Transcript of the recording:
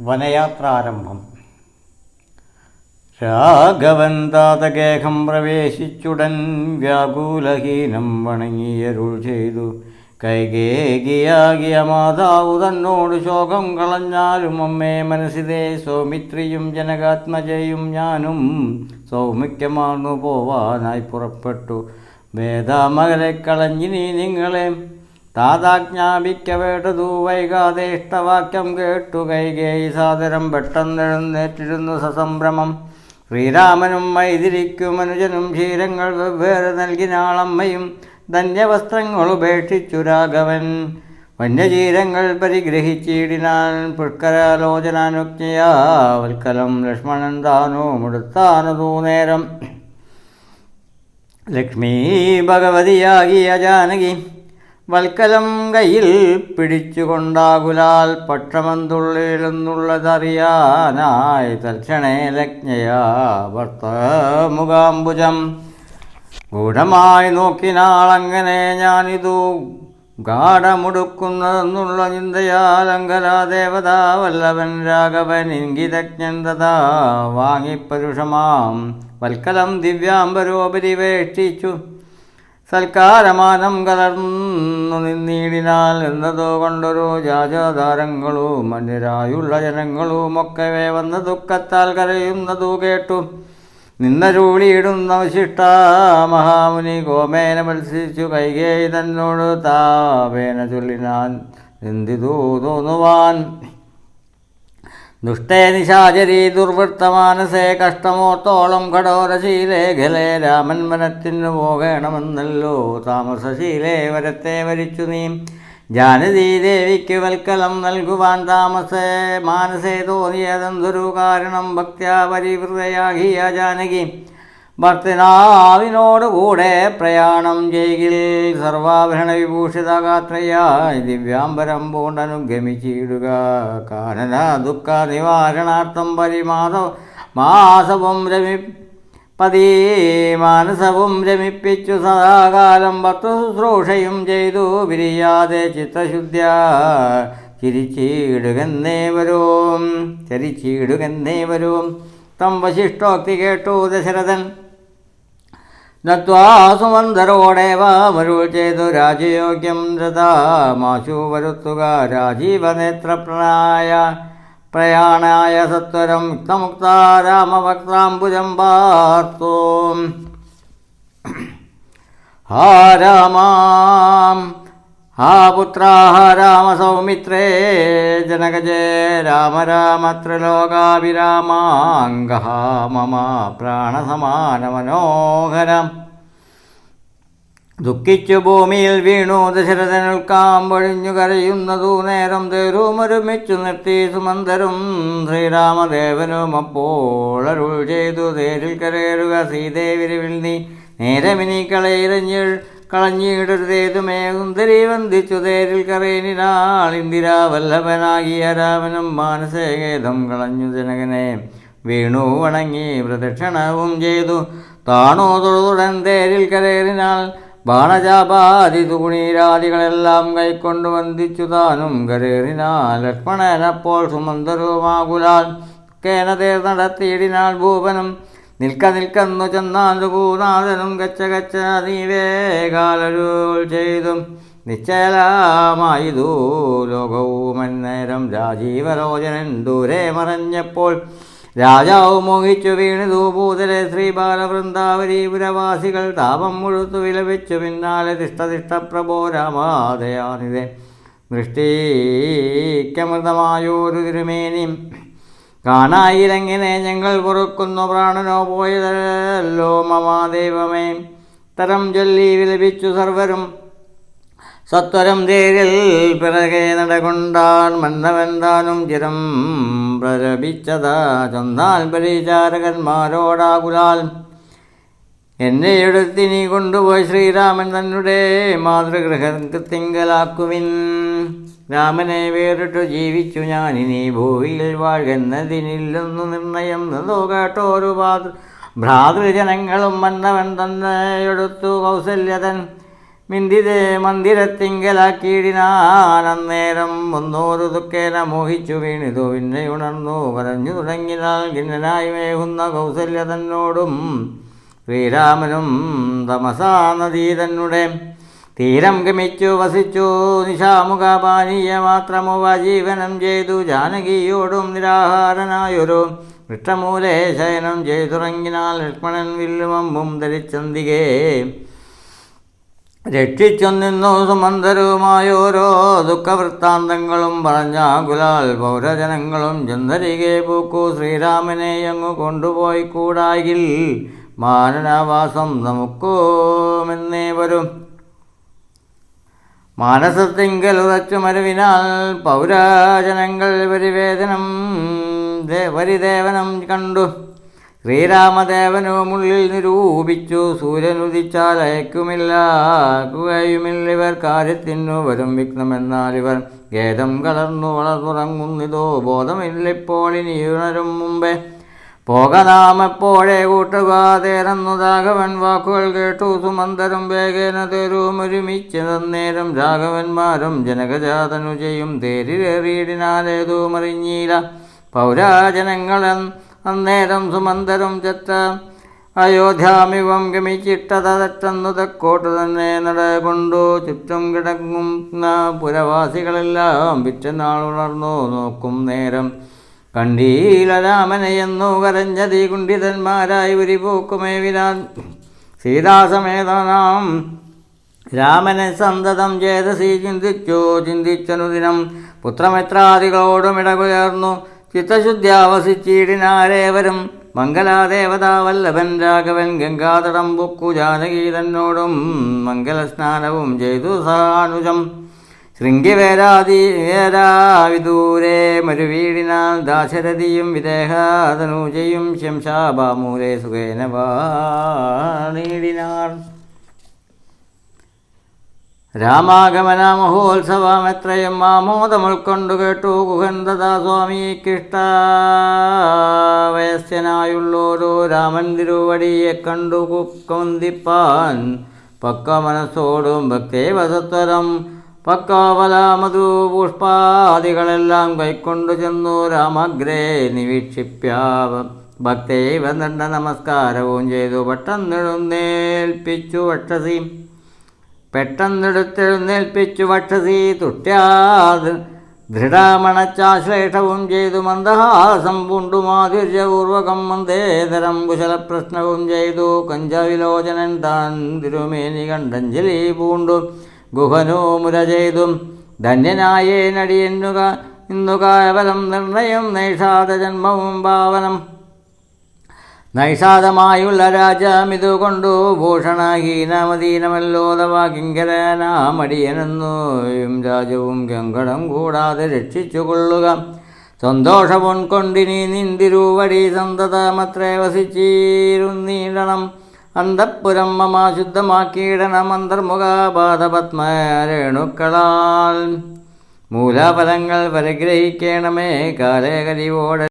വനയാത്രാരംഭം. രാഘവൻ താതകേഹം പ്രവേശിച്ചുടൻ വ്യാകുലഹീനം വണങ്ങിയരുൾ ചെയ്തു. കൈകേകിയാകിയ മാതാവ് തന്നോട് ശോകം കളഞ്ഞാലും അമ്മേ മനസ്സിലെ സൗമിത്രിയും ജനകാത്മജയും ഞാനും സൗമിക്യമാർന്നു പോവാനായി പുറപ്പെട്ടു. വേദാമകലെ കളഞ്ഞിനി നിങ്ങളെ താതാജ്ഞാപിക്കവേണ്ടതു വൈകാതെ ഇഷ്ടവാക്യം കേട്ടു. കൈകേയി സാദരം പെട്ടെന്നെഴുന്നേറ്റിരുന്നു സസംഭ്രമം. ശ്രീരാമനും മൈതിരിക്കും അനുജനും ക്ഷീരങ്ങൾ വെവ്വേറെ നൽകിനാളമ്മയും ധന്യവസ്ത്രങ്ങൾ ഉപേക്ഷിച്ചു രാഘവൻ. വന്യജീരങ്ങൾ പരിഗ്രഹിച്ചിടിനാൻ പുഷ്കരാലോചനാനുജ്ഞയാ വൽക്കലം ലക്ഷ്മണൻ താനോ മുടുത്താനതൂ നേരം. ലക്ഷ്മീ ഭഗവതിയാകിയ ജാനകി വൽക്കലം കയ്യിൽ പിടിച്ചുകൊണ്ടാകുലാൽ പക്ഷമന്തുള്ളിലെന്നുള്ളതറിയാനായി തൽക്ഷണേ ലജ്ഞയാ ഭർത്തമുഖാംബുജം ഗൂഢമായി നോക്കിനാൾ അങ്ങനെ ഞാനിതു ഗാഠമുടുക്കുന്നതെന്നുള്ള ചിന്തയാൽ അങ്കലാദേവത വല്ലവൻ രാഘവൻ ഇംഗിതജ്ഞൻ തഥാ വാങ്ങിപ്പരുഷമാം. വൽക്കലം ദിവ്യാംബരോപരിവേഷ്ടിച്ചു. സൽക്കാരമാനം കലർന്നു നിന്നീടിനാൽ എന്നതോ കൊണ്ടൊരു ജാജാധാരങ്ങളും മന്യരായുള്ള ജനങ്ങളും ഒക്കെ വന്ന ദുഃഖത്താൽ കരയുന്നതു കേട്ടു. നിന്നരൂളിയിടുന്ന വിശിഷ്ട മഹാമുനി ഗോമേന മത്സരിച്ചു കൈകേയി തന്നോട് താപേന ചൊല്ലിനാൻ എന്തിതു തോന്നുവാൻ. ദുഷ്ടേ നിശാചരി ദുർവൃത്തമാനസേ കഷ്ടമോത്തോളം കടോരശീലേ ഖലേ രാമൻ വനത്തിനു പോകണമെന്നല്ലോ. താമസശീലേ വരത്തെ വരിച്ചു നീ. ജാനദീ ദേവിക്ക് വൽക്കലം നൽകുവാൻ താമസേ. മാനസേ തോന്നിയതെന്തൊരു കാരണം? ഭക്ത്യാ പരിവൃതയാകിയ ജാനകി. ഭർത്തനാവിനോട് കൂടെ പ്രയാണം ചെയ്യിൽ സർവാഭരണ വിഭൂഷിത ഗാത്രയായി ദിവ്യാംബരം പൂണ്ടനുഗമിച്ചിടുക കാനന ദുഃഖ നിവാരണാർത്ഥം പരിമാസ മാസവും രമി പതി മാനസവും രമിപ്പിച്ചു സദാകാലം ഭർത്തശുശ്രൂഷയും ചെയ്തു വിരിയാതെ ചിത്തശുദ്ധ്യ ചിരിച്ചിടുകന്നേവരും ചരിച്ചിടുകന്നേവരും തം വശിഷ്ടോക്തി കേട്ടു ദശരഥൻ നത്വാസുമന്തരോടേവ മരുൾ ചെയ്തു രാജയോഗ്യം മാശു വരുത്തുക രാജീവനേത്രപ്രണായ. പ്രയാണായ സത്വരം യുക്തമുക്ത രാമഭക്താംബുജം പാർത്തു. രാമാം. ഹാ പുത്രാ രാമസൗമിത്രേ ജനകജേ രാമ രാമ ത്രിലോകാഭിരാമാംഗ മമ പ്രാണസമാന മനോഹരം ദുഃഖിച്ചു ഭൂമിയിൽ വീണു ദശരഥനുൽക്കാമ്പൊഴിഞ്ഞു കരയുന്നതു നേരം തേരുമൊരുമിച്ചു നിർത്തി സുമന്തരും ശ്രീരാമദേവനും അപ്പോൾ അരുൾ ചെയ്തു. തേരിൽ കരയറുക ശ്രീദേവിരിവിൽ നീ നേരമിനി കളയിരഞ്ഞ് കളഞ്ഞിടരുതേതുമേ സുന്ദരി വന്ദിച്ചു തേരിൽ കറേനിനാൾ ഇന്ദിരാവല്ലഭനാകിയ രാമനും മാനസേകേതം കളഞ്ഞു ജനകനെ. വീണു വണങ്ങി പ്രദക്ഷിണവും ചെയ്തു. താണോ തൊഴുതുടൻ തേരിൽ കരേറിനാൾ ബാണജാപാതി തുണീരാദികളെല്ലാം കൈക്കൊണ്ടു വന്ദിച്ചു താനും കരേറിനാൽ. ലക്ഷ്മണനപ്പോൾ സുമന്ദരവുമാകുലാൽ കേന തേർ നടത്തിയിടിനാൾ ഭൂപനും നിൽക്ക നിൽക്കുന്നു ചെന്നാൻ ഭൂനാഥനും ഗച്ച ഗച്ച നീവേകാലരുൾ ചെയ്തും. നിശ്ചലമായതു ലോകവും അന്നേരം രാജീവലോചനൻ ദൂരെ മറഞ്ഞപ്പോൾ രാജാവ് മോഹിച്ചു വീണിതു. ഭൂതലെ ശ്രീ ബാലവൃന്ദാവരീപുരവാസികൾ താപം മുഴുത്തു വിലപിച്ചു. പിന്നാലെ തിഷ്ടതിഷ്ടപ്രഭോ രാമാതയാണിത് ദൃഷ്ടിക്കമൃതമായൊരു തിരുമേനി. കാണായിലെങ്ങനെ ഞങ്ങൾ പൊറുക്കുന്നു പ്രാണനോ പോയതല്ലോ മമാദൈവമേ തരം ചൊല്ലി വിലപിച്ചു സർവരും. സത്വരം തേരിൽ പിറകെ നടകൊണ്ടാൻ മന്ദമെന്താനും ചിരം പ്രലപിച്ചതാ ചൊന്നാൽ പരിചാരകന്മാരോടാകുലാൽ എന്നെ എടുത്തിനി കൊണ്ടുപോയി ശ്രീരാമൻ തന്നെ മാതൃഗൃഹത്തിങ്കലാക്കുവിൻ രാമനെ വേറിട്ടു ജീവിച്ചു ഞാനിനി ഭൂവിയിൽ വാഴുന്നതിനില്ലെന്നു നിർണയം നതോ കേട്ടോരു പാതൃ ഭ്രാതൃജനങ്ങളും മന്നവൻ തന്നെ എടുത്തു കൗസല്യതൻ. മിന്തിരെ മന്ദിരത്തിങ്കലാക്കിയിടിനാൻ മുന്നൂറ് ദുഃഖേന മോഹിച്ചു വീണിതു. പിന്നെ ഉണർന്നു പറഞ്ഞു തുടങ്ങിനാൽ ഖിന്നനായി മേഹുന്ന കൗസല്യ തന്നോടും ശ്രീരാമനും തമസാ നദീ തീരം ഗമിച്ചു വസിച്ചു നിശാമുഖപാനീയ മാത്രമുവ ജീവനം ചെയ്തു ജാനകിയോടും നിരാഹാരനായൊരു വൃക്ഷമൂലെ ശയനം ചെയ്തുറങ്ങിനാൽ ലക്ഷ്മണൻ വില്ലുമമ്പും ധരിച്ചന്തികേ. രക്ഷിച്ചൊന്നിന്നു സുമന്തരവുമായോരോ ദുഃഖവൃത്താന്തങ്ങളും പറഞ്ഞാകുലാൽ പൗരജനങ്ങളും ചെന്നരികെ പൂക്കു ശ്രീരാമനെ അങ്ങു കൊണ്ടുപോയി കൂടായിൽ മാനനവാസം നമുക്കുമെന്നേ വരും. മാനസത്തിങ്കൽ ഉറച്ചു മരുവിനാൽ പൗരാജനങ്ങൾ പരിവേദനം വരിദേവനം കണ്ടു. ശ്രീരാമദേവനുമുള്ളിൽ നിരൂപിച്ചു. സൂര്യനുദിച്ചാൽ അയക്കുമില്ല കുകയുമില്ലിവർ കാര്യത്തിനു വരും വിഘ്നമെന്നാൽ ഇവർ ഖേദം കലർന്നു വളർന്നുറങ്ങുന്നിതോ ബോധമില്ലിപ്പോൾ ഇനി ഉണരും മുമ്പേ. പോകനാമെപ്പോഴേ കൂട്ടുകാതേറന്നു രാഘവൻ വാക്കുകൾ കേട്ടു. സുമന്തരം വേഗേന തേരുമൊരുമിച്ച് തന്നേരം രാഘവന്മാരും ജനകജാതനു ചെയ്യും. തേരിലേറിയിടിനാലേതു മറിഞ്ഞീല. പൗരാജനങ്ങളൻ അന്നേരം സുമന്തരം ചെറ്റ അയോധ്യാമിവം ഗമിച്ചിട്ടതറ്റന്നു തെക്കോട്ട് തന്നെ നടകൊണ്ടു ചുറ്റും കിടങ്ങുന്ന പുരവാസികളെല്ലാം പിറ്റന്നാൾ ഉണർന്നു നോക്കും നേരം. കണ്ടീല രാമനെയെന്നു കരഞ്ഞതി കുണ്ഠിതന്മാരായി ഒരു പൂക്കുമേ വിരാൻ. സീതാസമേതനാം രാമനെ സന്തതം ചേതസി ചിന്തിച്ചു. ചിന്തിച്ചനുദിനം പുത്രമിത്രാദികളോടും ഇടകുയർന്നു ചിത്തശുദ്ധ്യാവസിച്ചിടിനാരേവരും മംഗലാദേവതാവല്ലഭൻ രാഘവൻ ഗംഗാതടം പൊക്കു ജാനകീതനോടും മംഗലസ്നാനവും ചെയ്തു സാനുജം ശൃംഗിവേരാതി വേരാവിദൂരെ മരുവീടിനാൽ ദാശരഥിയും വിദേഹാതനൂജയും ശംശാബാമൂലെ സുഖേന വാണിടിനാർ. രാമാഗമന മഹോത്സവമെത്രയും ആമോദം ഉൾക്കൊണ്ടു കേട്ടു ഗുഹന്തദാ സ്വാമി വയസ്യനായുള്ളോരോ രാമൻ തിരുവടിയെ കണ്ടു കുക്കൊന്തിപ്പാൻ. പക്ക മനസ്സോടും ഭക്തേവസത്വരം പക്കാവല മധു പുഷ്പാദികളെല്ലാം കൈക്കൊണ്ടു ചെന്നു രാമഗ്രേ നിവീക്ഷിപ്യാവ. ഭക്തൈവ ദണ്ഡ നമസ്കാരവും ചെയ്തു പെട്ടെന്നെഴുന്നേൽപ്പിച്ചു വക്ഷസി. പെട്ടെന്നെടുത്തെഴുന്നേൽപ്പിച്ചു വക്ഷസി തുഷ്ട്യാത് ദൃഢമണച്ചാശ്ലേഷവും ചെയ്തു മന്ദഹാസം പൂണ്ടു മാധുര്യപൂർവകം മന്ദേതരം കുശലപ്രശ്നവും ചെയ്തു കഞ്ചവിലോചനൻ താൻ തിരുമേനി കണ്ടഞ്ജലി പൂണ്ടു. ഗുഹനോ മുര ചെയ്തും ധന്യനായേ നടിയെന്നുക ഇന്നു കേവലം നിർണയം നൈഷാദ ജന്മവും ഭാവനം നൈഷാദമായുള്ള രാജാമിതുകൊണ്ടു ഭൂഷണഹീനമദീനമല്ലോതവ കിങ്കരനാമടിയനെന്നും രാജവും ഗംഗടം കൂടാതെ രക്ഷിച്ചു കൊള്ളുക സന്തോഷമൊൻ കൊണ്ടിനി നിന്തിരുവടി സന്തതമത്രേ വസിച്ചീരുന്നീടണം. അന്തപ്പുരം മമ ശുദ്ധമാക്കിയിടണം അന്തർമുഖപാദപത്മരേണുക്കളാൽ മൂലഫലങ്ങൾ പരിഗ്രഹിക്കണമേ കാലേ കലിവോടെ